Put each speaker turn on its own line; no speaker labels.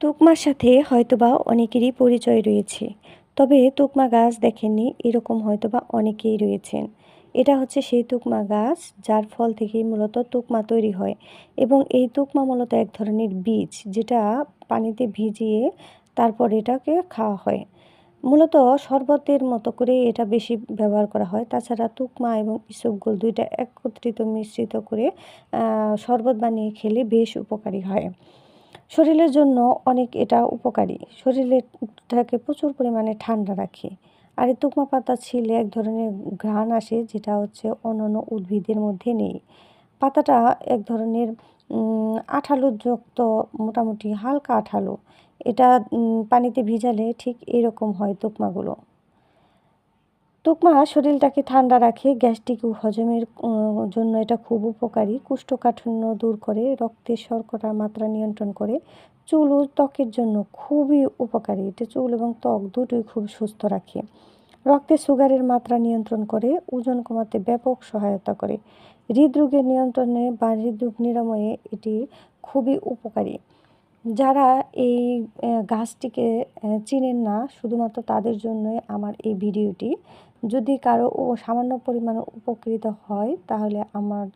তুকমার সাথে হয়তোবা অনেকেরই পরিচয় রয়েছে, তবে তুকমা গাছ দেখেননি, এরকম হয়তোবা অনেকেই রয়েছেন। এটা হচ্ছে সেই তুকমা গাছ যার ফল থেকেই মূলত তুকমা তৈরি হয় এবং এই তুকমা মূলত এক ধরনের বীজ যেটা পানিতে ভিজিয়ে তারপর এটাকে খাওয়া হয়। মূলত শরবতের মতো করে এটা বেশি ব্যবহার করা হয়। তাছাড়া তুকমা এবং ইসবগুল দুইটা একত্রিত মিশ্রিত করে শরবত বানিয়ে খেলে বেশ উপকারী হয়। শরীরের জন্য অনেক এটা উপকারী। শরীরটাকে প্রচুর পরিমাণে ঠান্ডা রাখে। আর এই তুকমা পাতা ছিলে এক ধরনের ঘ্রাণ আসে, যেটা হচ্ছে অন্যান্য উদ্ভিদের মধ্যে নেই। পাতাটা এক ধরনের আঠালোযুক্ত, মোটামুটি হালকা আঠালো। এটা পানিতে ভিজালে ঠিক এরকম হয় তুকমাগুলো। তুকমা শরীরটাকে ঠান্ডা রাখে, গ্যাস্ট্রিক হজমের জন্য এটা খুব উপকারী। কুষ্ঠকাঠিন্য দূর করে রক্তের শর্করা মাত্রা নিয়ন্ত্রণ করে। চুল ও ত্বকের জন্য খুবই উপকারী। এটা চুল এবং ত্বক দুটোই খুব সুস্থ রাখে। রক্তে সুগারের মাত্রা নিয়ন্ত্রণ করে, ওজন কমাতে ব্যাপক সহায়তা করে। হৃদরোগের নিয়ন্ত্রণে বা হৃদরোগ নিরাময়ে এটি খুবই উপকারী। যারা এই গাছটিকে চিনেন না, শুধুমাত্র তাদের জন্যই আমার এই ভিডিওটি। যদি কারও সামান্য পরিমাণে উপকৃত হয়, তাহলে আমার